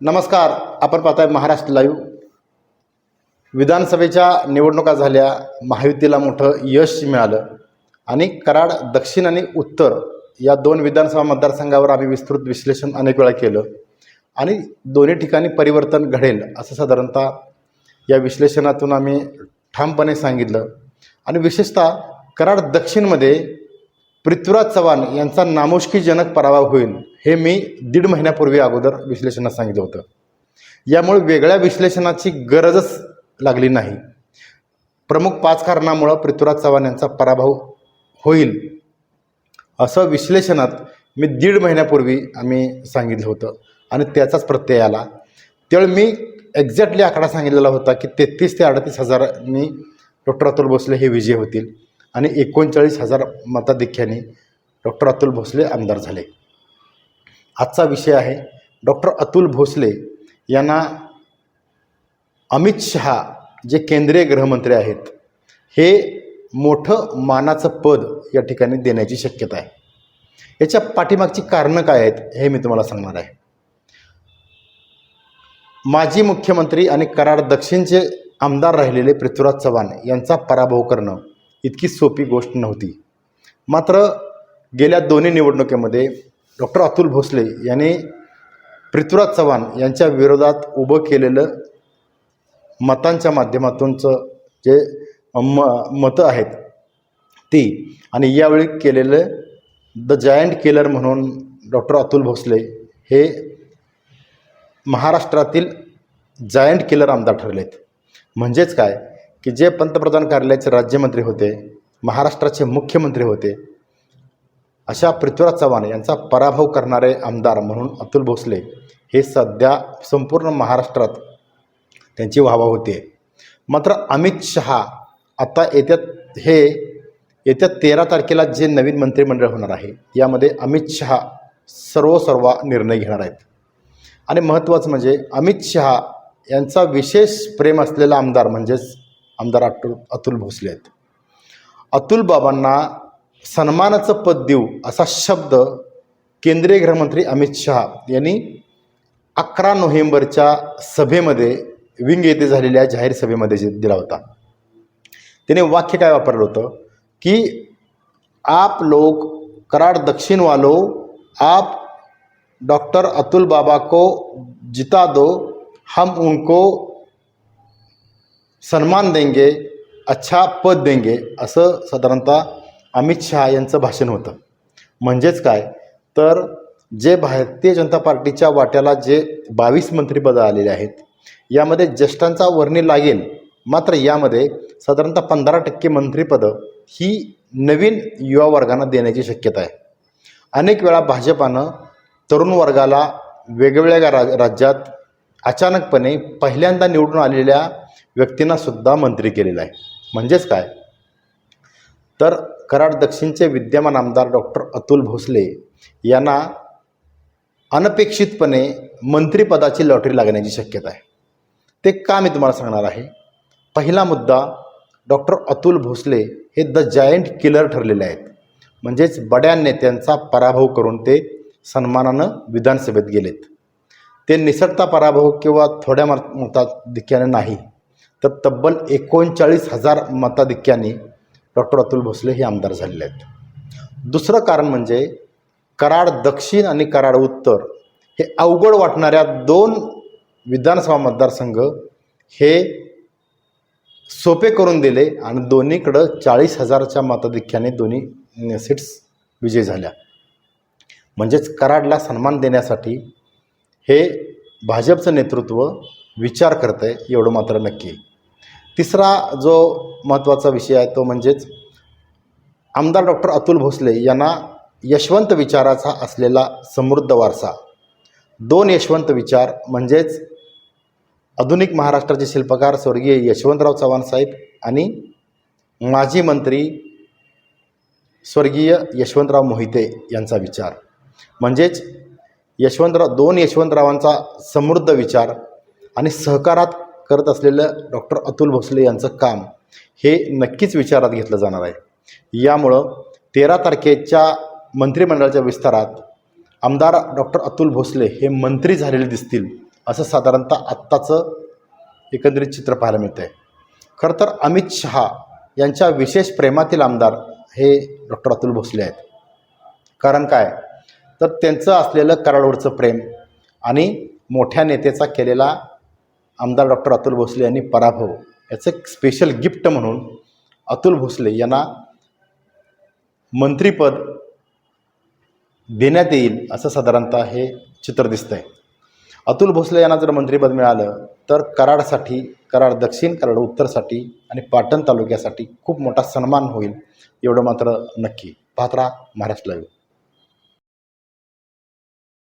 नमस्कार. आपण पाहताय महाराष्ट्र लाईव्ह विधानसभेच्या निवडणुका झाल्या. महायुतीला मोठं यश मिळालं. आणि कराड दक्षिण आणि उत्तर या दोन विधानसभा मतदारसंघावर आम्ही विस्तृत विश्लेषण अनेक वेळा केलं. आणि दोन्ही ठिकाणी परिवर्तन घडेल असं साधारणतः या विश्लेषणातून आम्ही ठामपणे सांगितलं. आणि विशेषतः कराड दक्षिणमध्ये पृथ्वीराज चव्हाण यांचा नामुष्कीजनक पराभव होईल हे मी दीड महिन्यापूर्वी अगोदर विश्लेषणात सांगितलं होतं. यामुळे वेगळ्या विश्लेषणाची गरजच लागली नाही. प्रमुख पाच कारणामुळं पृथ्वीराज चव्हाण यांचा पराभव होईल असं विश्लेषणात मी दीड महिन्यापूर्वी आम्ही सांगितलं होतं. आणि त्याचाच प्रत्यय आला. त्यावेळी मी एक्झॅक्टली आकडा सांगितलेला होता की तेहतीस ते अडतीस हजारांनी डॉक्टर अतुल भोसले हे विजय होतील. आणि एकोणचाळीस हजार मताधिक्याने डॉक्टर अतुल भोसले आमदार झाले. आजचा विषय आहे डॉक्टर अतुल भोसले यांना अमित शहा जे केंद्रीय गृहमंत्री आहेत हे मोठं मानाचं पद या ठिकाणी देण्याची शक्यता आहे. याच्या पाठीमागची कारणं काय आहेत हे मी तुम्हाला सांगणार आहे. माजी मुख्यमंत्री आणि कराड दक्षिणचे आमदार राहिलेले पृथ्वीराज चव्हाण यांचा पराभव करणं इतकी सोपी गोष्ट नव्हती. मात्र गेल्या दोन्ही निवडणुकीमध्ये डॉक्टर अतुल भोसले यांनी पृथ्वीराज चव्हाण यांच्या विरोधात उभं केलेलं मतांच्या माध्यमातूनचं जे म मतं आहेत ती आणि यावेळी केलेलं द जायंट किलर म्हणून डॉक्टर अतुल भोसले हे महाराष्ट्रातील जायंट किलर आमदार ठरलेत. म्हणजेच काय? की जे पंतप्रधान कार्यालयाचे राज्यमंत्री होते महाराष्ट्राचे मुख्यमंत्री होते अशा पृथ्वीराज चव्हाण यांचा पराभव करणारे आमदार म्हणून अतुल भोसले हे सध्या संपूर्ण महाराष्ट्रात त्यांची वाहवा होते. मात्र अमित शहा आता येत्या हे येत्या तेरा तारखेला जे नवीन मंत्रिमंडळ होणार आहे यामध्ये अमित शहा सर्व सर्व निर्णय घेणार आहेत. आणि महत्त्वाचं म्हणजे अमित शहा यांचा विशेष प्रेम असलेला आमदार म्हणजेच आमदार अतुल अतुल भोसले आहेत. अतुल बाबांना सन्मानाचं पद देऊ असा शब्द केंद्रीय गृहमंत्री अमित शहा यांनी अकरा नोव्हेंबरच्या सभेमध्ये विंग येथे झालेल्या जाहीर सभेमध्ये जे दिला होता. त्याने वाक्य काय वापरलं होतं? की आप लोग कराड दक्षिण वालो आप डॉक्टर अतुल बाबा को जिता दो हम उनको सन्मान देंगे अच्छा पद देंगे असं साधारणतः अमित शहा यांचं भाषण होतं. म्हणजेच काय? तर जे भारतीय जनता पार्टीच्या वाट्याला जे बावीस मंत्रिपदं आलेले आहेत यामध्ये ज्येष्ठांचा वर्णी लागेल मात्र यामध्ये साधारणतः पंधरा टक्के मंत्रिपदं ही नवीन युवा वर्गांना देण्याची शक्यता आहे. अनेक वेळा भाजपानं तरुण वर्गाला वेगवेगळ्या रा राज्यात अचानकपणे पहिल्यांदा निवडून आलेल्या व्यक्तींनासुद्धा मंत्री केलेलं आहे. म्हणजेच काय? तर कराड दक्षिणचे विद्यमान आमदार डॉक्टर अतुल भोसले यांना अनपेक्षितपणे मंत्रिपदाची लॉटरी लागण्याची शक्यता आहे. ते का मी तुम्हाला सांगणार आहे? पहिला मुद्दा डॉक्टर अतुल भोसले हे द जायंट किलर ठरलेले आहेत. म्हणजेच बड्या नेत्यांचा पराभव करून ते सन्मानानं विधानसभेत गेलेत. ते निसटता पराभव किंवा थोड्या मत मताधिक्याने नाही. तर तब्बल एकोणचाळीस हजार मताधिक्याने डॉक्टर अतुल भोसले हे आमदार झालेले आहेत. दुसरं कारण म्हणजे कराड दक्षिण आणि कराड उत्तर हे अवघड वाटणाऱ्या दोन विधानसभा मतदारसंघ हे सोपे करून दिले आणि दोन्हीकडं चाळीस हजारच्या मताधिक्याने दोन्ही सीट्स विजय झाल्या. म्हणजेच कराडला सन्मान देण्यासाठी हे भाजपचं नेतृत्व विचार करतं आहे एवढं मात्र नक्की. तिसरा जो महत्त्वाचा विषय आहे तो म्हणजेच आमदार डॉक्टर अतुल भोसले यांना यशवंत विचाराचा असलेला समृद्ध वारसा. दोन यशवंत विचार म्हणजेच आधुनिक महाराष्ट्राचे शिल्पकार स्वर्गीय यशवंतराव चव्हाण साहेब आणि माजी मंत्री स्वर्गीय यशवंतराव मोहिते यांचा विचार. म्हणजेच यशवंतराव दोन यशवंतरावांचा समृद्ध विचार आणि सहकारात करत असलेलं डॉक्टर अतुल भोसले यांचं काम हे नक्कीच विचारात घेतलं जाणार आहे. यामुळं तेरा तारखेच्या मंत्रिमंडळाच्या विस्तारात आमदार डॉक्टर अतुल भोसले हे मंत्री झालेले दिसतील असं साधारणतः आत्ताचं एकंदरीत चित्र पाहायला मिळतं आहे खरं तर अमित शहा यांच्या विशेष प्रेमातील आमदार हे डॉक्टर अतुल भोसले आहेत. कारण काय? तर त्यांचं असलेलं कराडवरचं प्रेम आणि मोठ्या नेत्याचा केलेला आमदार डॉक्टर अतुल भोसले यांनी पराभव. याचं एक स्पेशल गिफ्ट म्हणून अतुल भोसले यांना मंत्रीपद देण्यात येईल असं साधारणतः हे चित्र दिसतंय. अतुल भोसले यांना जर मंत्रिपद मिळालं तर कराडसाठी कराड दक्षिण कराड उत्तरसाठी आणि पाटण तालुक्यासाठी खूप मोठा सन्मान होईल एवढं मात्र नक्की. पाहत राहा महाराष्ट्र लाईव्ह